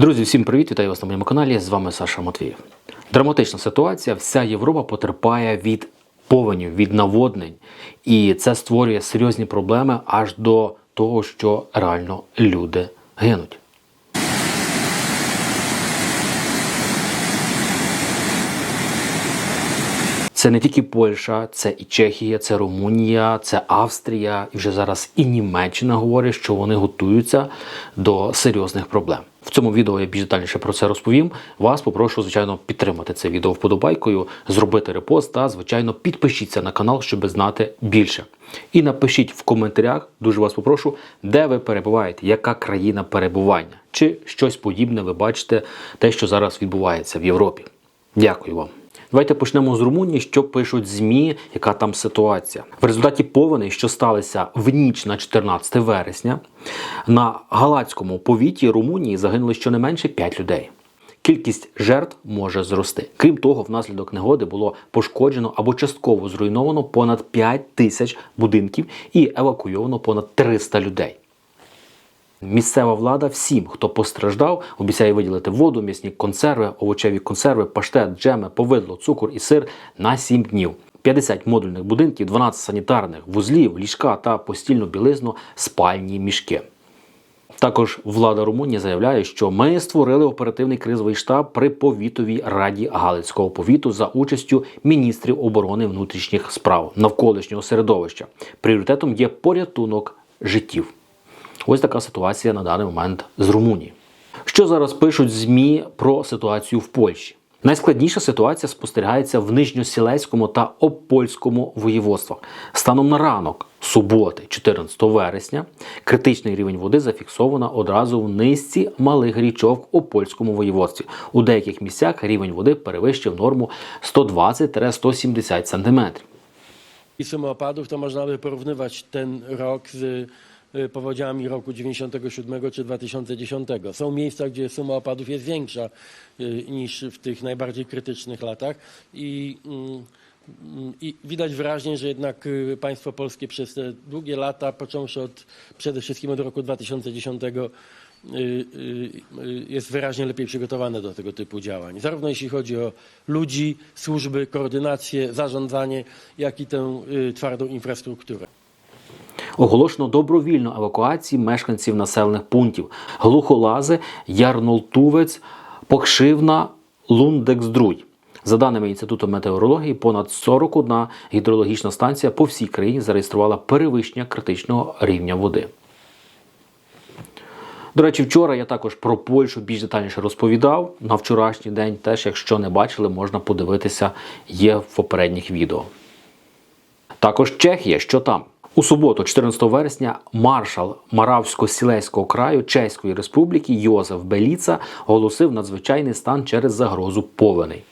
Друзі, всім привіт! Вітаю вас на моєму каналі. З вами Саша Матвієв. Драматична ситуація. Вся Європа потерпає від повенів, від наводнень, і це створює серйозні проблеми аж до того, що реально люди гинуть. Це не тільки Польща, це і Чехія, це Румунія, це Австрія, і вже зараз і Німеччина говорить, що вони готуються до серйозних проблем. В цьому відео я більш детальніше про це розповім. Вас попрошу, звичайно, підтримати це відео вподобайкою, зробити репост та, звичайно, підпишіться на канал, щоб знати більше. І напишіть в коментарях, дуже вас попрошу, де ви перебуваєте, яка країна перебування, чи щось подібне ви бачите, те, що зараз відбувається в Європі. Дякую вам. Давайте почнемо з Румунії, що пишуть ЗМІ, яка там ситуація. В результаті повеней, що сталися в ніч на 14 вересня, на Галацькому повіті Румунії загинули щонайменше 5 людей. Кількість жертв може зрости. Крім того, внаслідок негоди було пошкоджено або частково зруйновано понад 5 тисяч будинків і евакуйовано понад 300 людей. Місцева влада всім, хто постраждав, обіцяє виділити воду, м'ясні консерви, овочеві консерви, паштет, джеми, повидло, цукор і сир на 7 днів. 50 модульних будинків, 12 санітарних вузлів, ліжка та постільну білизну, спальні мішки. Також влада Румунії заявляє, що ми створили оперативний кризовий штаб при повітовій раді Галицького повіту за участю міністрів оборони внутрішніх справ навколишнього середовища. Пріоритетом є порятунок життів. Ось така ситуація на даний момент з Румунії. Що зараз пишуть ЗМІ про ситуацію в Польщі? Найскладніша ситуація спостерігається в Нижньосілецькому та Опольському воєводствах. Станом на ранок суботи, 14 вересня, критичний рівень води зафіксовано одразу в низці малих річок в Опольському воєводстві. У деяких місцях рівень води перевищив норму 120-170 см. opadów, to można by porównywać ten rok z y, powodziami roku 97 czy 2010. Są miejsca, gdzie suma opadów jest większa y, niż w tych najbardziej krytycznych latach i, mm, i widać wyraźnie, że jednak y, państwo polskie przez te długie lata, począwszy od przede wszystkim od roku 2010 y, y, y, jest wyraźnie lepiej przygotowane do tego typu działań. Zarówno jeśli chodzi o ludzi, służby, koordynację, zarządzanie, jak i tę y, twardą infrastrukturę. Оголошено добровільну евакуацію мешканців населених пунктів Глухолази, Ярнолтувець, Покшивна, Лундексдруй. За даними Інституту метеорології, понад 41 гідрологічна станція по всій країні зареєструвала перевищення критичного рівня води. До речі, вчора я також про Польщу більш детальніше розповідав. На вчорашній день теж, якщо не бачили, можна подивитися, є в попередніх відео. Також Чехія, що там? У суботу, 14 вересня, маршал Маравсько-Сілеського краю Чеської Республіки Йозеф Беліца оголосив надзвичайний стан через загрозу повеней.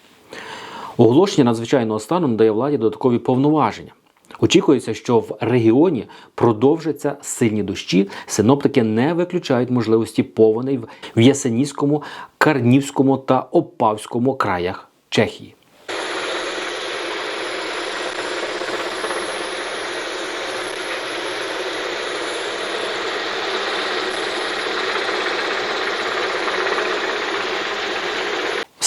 Оголошення надзвичайного стану надає владі додаткові повноваження. Очікується, що в регіоні продовжаться сильні дощі. Синоптики не виключають можливості повеней в Ясенівському, Карнівському та Опавському краях Чехії.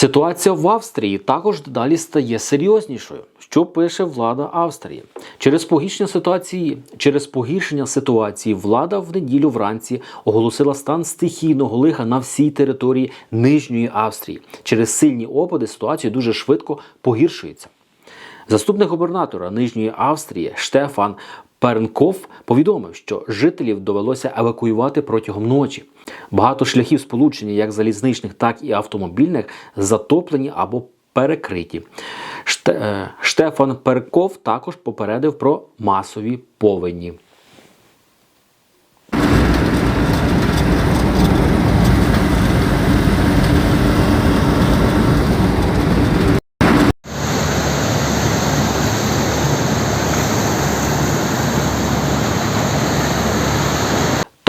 Ситуація в Австрії також дедалі стає серйознішою. Що пише влада Австрії? Через погіршення ситуації, через погіршення ситуації влада в неділю вранці оголосила стан стихійного лиха на всій території Нижньої Австрії. Через сильні опади ситуація дуже швидко погіршується. Заступник губернатора Нижньої Австрії Штефан Пернков повідомив, що жителів довелося евакуювати протягом ночі. Багато шляхів сполучення, як залізничних, так і автомобільних, затоплені або перекриті. Е, Штефан Перков також попередив про масові повені.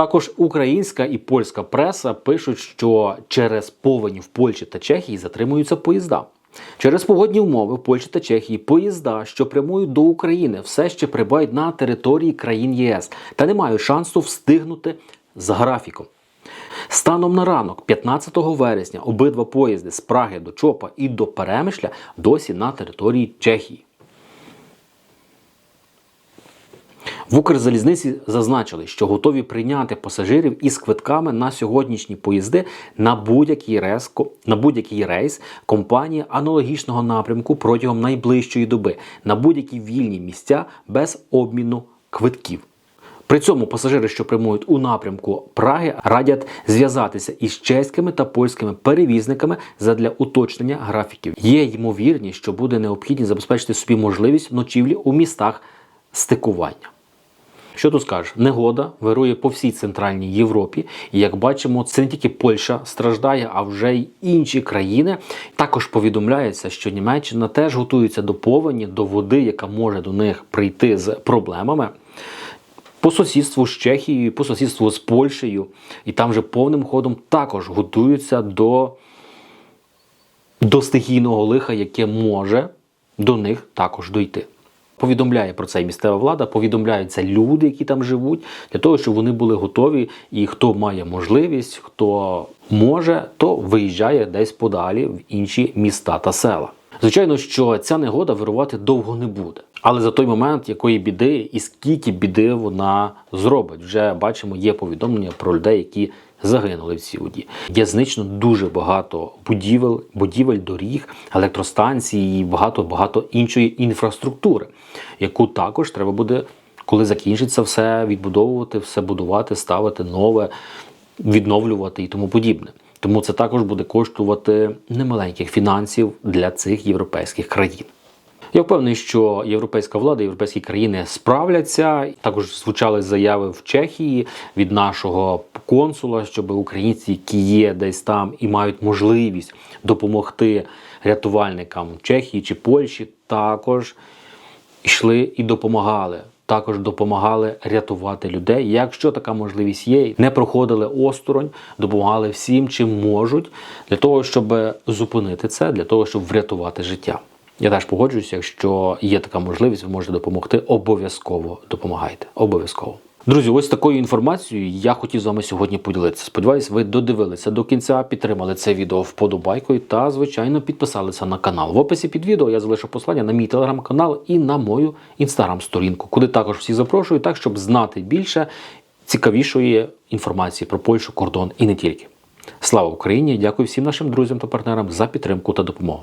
Також українська і польська преса пишуть, що через повені в Польщі та Чехії затримуються поїзда. Через погодні умови в Польщі та Чехії поїзда, що прямують до України, все ще прибувають на території країн ЄС та не мають шансу встигнути з графіком. Станом на ранок, 15 вересня, обидва поїзди з Праги до Чопа і до Перемишля досі на території Чехії. В Укрзалізниці зазначили, що готові прийняти пасажирів із квитками на сьогоднішні поїзди на будь-який рейс, будь-який рейс компанії аналогічного напрямку протягом найближчої доби на будь-які вільні місця без обміну квитків. При цьому пасажири, що прямують у напрямку Праги, радять зв'язатися із чеськими та польськими перевізниками задля уточнення графіків. Є ймовірність, що буде необхідність забезпечити собі можливість ночівлі у містах стикування. Що тут скажеш? Негода вирує по всій центральній Європі. І як бачимо, це не тільки Польща страждає, а вже й інші країни. Також повідомляється, що Німеччина теж готується до повені, до води, яка може до них прийти з проблемами. По сусідству з Чехією, по сусідству з Польщею, і там вже повним ходом також готуються до, до стихійного лиха, яке може до них також дойти. Повідомляє про це і місцева влада, повідомляють це люди, які там живуть, для того, щоб вони були готові. І хто має можливість, хто може, то виїжджає десь подалі в інші міста та села. Звичайно, що ця негода вирувати довго не буде. Але за той момент, якої біди і скільки біди вона зробить, вже бачимо, є повідомлення про людей, які загинули в цій воді. Є значно дуже багато будівель, будівель, доріг, електростанцій і багато багато іншої інфраструктури, яку також треба буде, коли закінчиться все, відбудовувати, все будувати, ставити нове, відновлювати і тому подібне. Тому це також буде коштувати немаленьких фінансів для цих європейських країн. Я впевнений, що європейська влада, європейські країни справляться. Також звучали заяви в Чехії від нашого консула, щоб українці, які є десь там і мають можливість допомогти рятувальникам Чехії чи Польщі, також йшли і допомагали. Також допомагали рятувати людей. Якщо така можливість є, не проходили осторонь, допомагали всім, чим можуть, для того, щоб зупинити це, для того, щоб врятувати життя. Я теж погоджуюся, якщо є така можливість, ви можете допомогти. Обов'язково допомагайте. Обов'язково. Друзі, ось такою інформацією я хотів з вами сьогодні поділитися. Сподіваюсь, ви додивилися до кінця, підтримали це відео вподобайкою та, звичайно, підписалися на канал. В описі під відео я залишу посилання на мій телеграм-канал і на мою інстаграм-сторінку, куди також всіх запрошую, так щоб знати більше цікавішої інформації про Польщу, кордон і не тільки. Слава Україні! Дякую всім нашим друзям та партнерам за підтримку та допомогу.